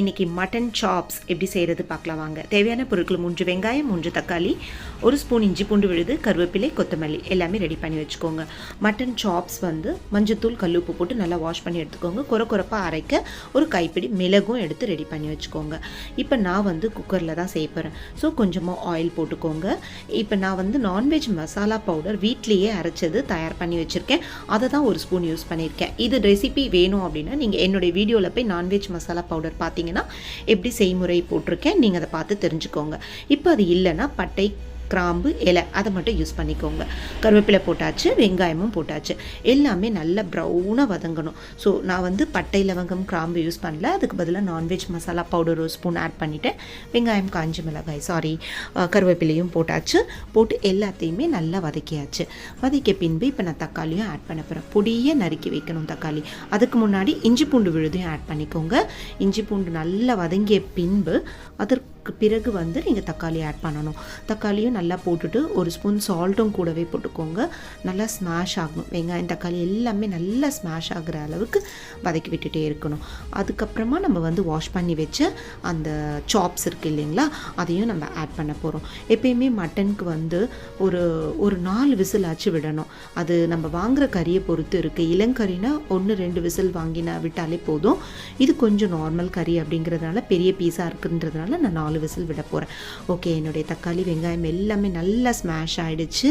இன்றைக்கி mutton chops எப்படி செய்கிறது பார்க்கலாம் வாங்க. தேவையான பொருட்கள் மூன்று வெங்காயம் மூன்று தக்காளி ஒரு ஸ்பூன் இஞ்சி பூண்டு விழுது கருவேப்பிலை கொத்தமல்லி எல்லாமே ரெடி பண்ணி வச்சுக்கோங்க. மட்டன் சாப்ஸ் வந்து மஞ்சத்தூள் கல்லுப்பு போட்டு நல்லா வாஷ் பண்ணி எடுத்துக்கோங்க. குறை குறைப்பாக அரைக்க ஒரு கைப்பிடி மிளகும் எடுத்து ரெடி பண்ணி வச்சுக்கோங்க. இப்போ நான் வந்து குக்கரில் தான் செய்ய போகிறேன் ஸோ கொஞ்சமாக ஆயில் போட்டுக்கோங்க. இப்போ நான் வந்து நான்வெஜ் மசாலா பவுடர் வீட்லேயே அரைச்சது தயார் பண்ணி வச்சுருக்கேன். அதை தான் ஒரு ஸ்பூன் யூஸ் பண்ணியிருக்கேன். இது ரெசிபி வேணும் அப்படின்னா நீங்கள் என்னுடைய வீடியோவில் போய் நான்வெஜ் மசாலா பவுடர் பார்த்தீங்க பார்த்தீங்கன்னா எப்படி செய்முறை போட்டிருக்கேன் நீங்கள் அதை பார்த்து தெரிஞ்சுக்கோங்க. இப்போ அது இல்லைன்னா பட்டை கிராம்பு இலை அதை மட்டும் யூஸ் பண்ணிக்கோங்க. கருவேப்பிலை போட்டாச்சு வெங்காயமும் போட்டாச்சு. எல்லாமே நல்லா ப்ரௌனாக வதங்கணும். ஸோ நான் வந்து பட்டை லவங்கம் கிராம்பு யூஸ் பண்ணல. அதுக்கு பதிலாக நான்வெஜ் மசாலா பவுடர் ஒரு ஸ்பூன் ஆட் பண்ணிவிட்டேன் வெங்காயம் காஞ்சி மிளகாய் சாரி கருவேப்பிலையும் போட்டாச்சு. போட்டு எல்லாத்தையுமே நல்லா வதக்கியாச்சு. வதக்கிய பின்பு இப்போ நான் தக்காளியும் ஆட் பண்ண போகிறேன் பொடியை நறுக்கி வைக்கணும் தக்காளி. அதுக்கு முன்னாடி இஞ்சி பூண்டு விழுதையும் ஆட் பண்ணிக்கோங்க. இஞ்சி பூண்டு நல்லா வதங்கிய பின்பு அதற்கு பிறகு வந்து நீங்கள் தக்காளி ஆட் பண்ணணும். தக்காளியும் நல்லா போட்டுட்டு ஒரு ஸ்பூன் சால்ட்டும் கூடவே போட்டுக்கோங்க. நல்லா ஸ்மாஷ் ஆகணும் வெங்காயம் தக்காளி எல்லாமே நல்லா ஸ்மாஷ் ஆகிற அளவுக்கு வதக்கி விட்டுட்டே இருக்கணும். அதுக்கப்புறமா நம்ம வந்து வாஷ் பண்ணி வச்ச அந்த சாப்ஸ் இருக்குது இல்லைங்களா அதையும் நம்ம ஆட் பண்ண போகிறோம் எப்பயுமே மட்டனுக்கு வந்து ஒரு ஒரு நாலு விசில் ஆச்சு விடணும். அது நம்ம வாங்குற கறியை பொறுத்து இருக்குது இளங்கறினா ஒன்று ரெண்டு விசில் வாங்கினா விட்டாலே போதும். இது கொஞ்சம் நார்மல் கறி அப்படிங்கிறதுனால பெரிய பீஸாக இருக்குன்றதுனால நான் நாலு விசில் விட போகிறேன் ஓகே என்னுடைய தக்காளி வெங்காயம் எல்லாமே நல்லா ஸ்மாஷ் ஆகிடுச்சு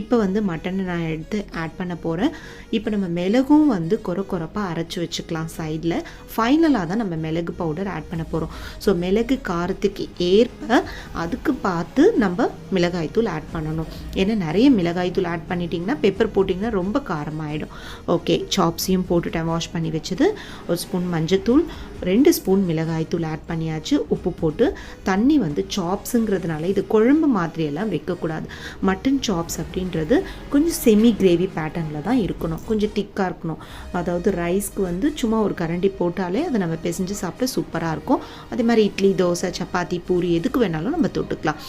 இப்போ வந்து மட்டனை நான் எடுத்து ஆட் பண்ண போகிறேன் இப்போ நம்ம மிளகும் வந்து கொர கொரப்பாக அரைச்சி வச்சுக்கலாம் சைடில் ஃபைனலாக தான் நம்ம மிளகு பவுடர் ஆட் பண்ண போகிறோம் ஸோ மிளகு காரத்துக்கு ஏற்ப அதுக்கு பார்த்து நம்ம மிளகாய்த்தூள் ஆட் பண்ணணும். ஏன்னா நிறைய மிளகாய்த்தூள் ஆட் பண்ணிட்டிங்கன்னா பெப்பர் போட்டிங்கன்னா ரொம்ப காரமாகிடும் ஓகே சாப்ஸையும் போட்டுட்டேன் வாஷ் பண்ணி வச்சது. ஒரு ஸ்பூன் மஞ்சத்தூள் ரெண்டு ஸ்பூன் மிளகாய்த்தூள் ஆட் பண்ணியாச்சு. உப்பு போட்டு தண்ணி வந்து சாப்ஸுங்கிறதுனால இது குழம்பு மாதிரியெல்லாம் வைக்கக்கூடாது. மட்டன் சாப்ஸ் அப்படின்றது கொஞ்சம் செமி கிரேவி பேட்டர்னில் தான் இருக்கணும். கொஞ்சம் திக்காக இருக்கணும். அதாவது ரைஸ்க்கு வந்து சும்மா ஒரு கரண்டி போட்டாலே அதை நம்ம பிசைஞ்சு சாப்பிட்டா சூப்பராக இருக்கும். அதே மாதிரி இட்லி தோசை சப்பாத்தி பூரி எதுக்கு வேணாலும் நம்ம தொட்டுக்கலாம்.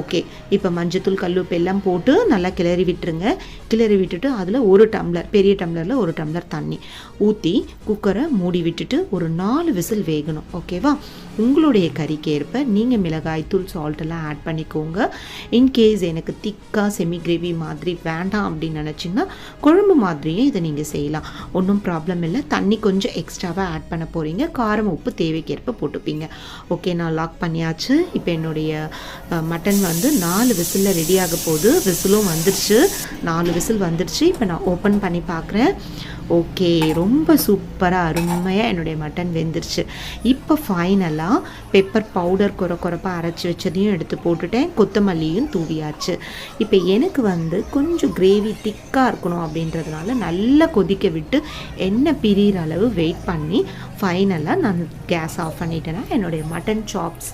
ஓகே இப்போ மஞ்சத்தூள் கல்லுப்பு எல்லாம் போட்டு நல்லா கிளறி விட்டுருங்க. கிளறி விட்டுட்டு அதில் ஒரு டம்ளர் பெரிய டம்ளரில் ஒரு டம்ளர் தண்ணி. ஊற்றி குக்கரை மூடி விட்டுட்டு ஒரு நாலு விசில் வேகணும் ஓகேவா உங்களுடைய கறிக்கு ஏற்ப நீங்கள் மிளகாய்த்தூள் சால்ட்டெல்லாம் ஆட் பண்ணிக்கோங்க. இன்கேஸ் எனக்கு திக்காக செமி கிரேவி மாதிரி வேண்டாம் அப்படின்னு நினச்சிங்கன்னா குழம்பு மாதிரியும் இதை நீங்கள் செய்யலாம். ஒன்றும் ப்ராப்ளம் இல்லை. தண்ணி கொஞ்சம் எக்ஸ்ட்ராவாக ஆட் பண்ண போகிறீங்க காரம் உப்பு தேவைக்கேற்ப போட்டுப்பீங்க. ஓகே நான் லாக் பண்ணியாச்சு. இப்போ என்னுடைய மட்டன் வந்து நாலு விசிலில் ரெடி போகுது. விசிலும் வந்துடுச்சு நாலு விசில் வந்துடுச்சு இப்போ நான் ஓப்பன் பண்ணி பார்க்குறேன் ஓகே ரொம்ப சூப்பராக அருமையாக என்னுடைய மட்டன் வெந்துருச்சு. இப்போ ஃபைனலாக பெப்பர் பவுடர் குறை குறைப்பாக அரைச்சி வச்சதையும் எடுத்து போட்டுட்டேன். கொத்தமல்லியும் தூவியாச்சு. இப்போ எனக்கு வந்து கொஞ்சம் கிரேவி திக்காக இருக்கணும் அப்படின்றதுனால நல்லா கொதிக்க விட்டு எண்ணெய் பிரிகிற அளவு வெயிட் பண்ணி ஃபைனலாக நான் கேஸ் ஆஃப் பண்ணிட்டேன்னா என்னுடைய மட்டன் சாப்ஸ்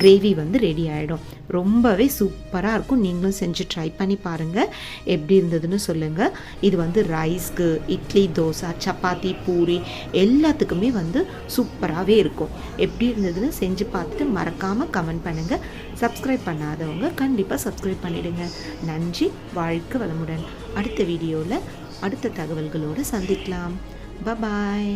கிரேவி வந்து ரெடி ஆகிடும் ரொம்பவே சூப்பராக இருக்கும். நீங்களும் செஞ்சு ட்ரை பண்ணி பாருங்கள் எப்படி இருந்ததுன்னு சொல்லுங்கள் இது வந்து ரைஸ்க்கு இட்லி தோசை சப்பாத்தி பூரி எல்லாத்துக்குமே வந்து சூப்பராகவே இருக்கும். எப்படி இருந்ததுன்னு செஞ்சு பார்த்துட்டு மறக்காமல் கமெண்ட் பண்ணுங்கள் சப்ஸ்கிரைப் பண்ணாதவங்க கண்டிப்பாக சப்ஸ்கிரைப் பண்ணிவிடுங்க நன்றி வாழ்க்கை வளமுடன். அடுத்த வீடியோவில் அடுத்த தகவல்களோடு சந்திக்கலாம். பபாய்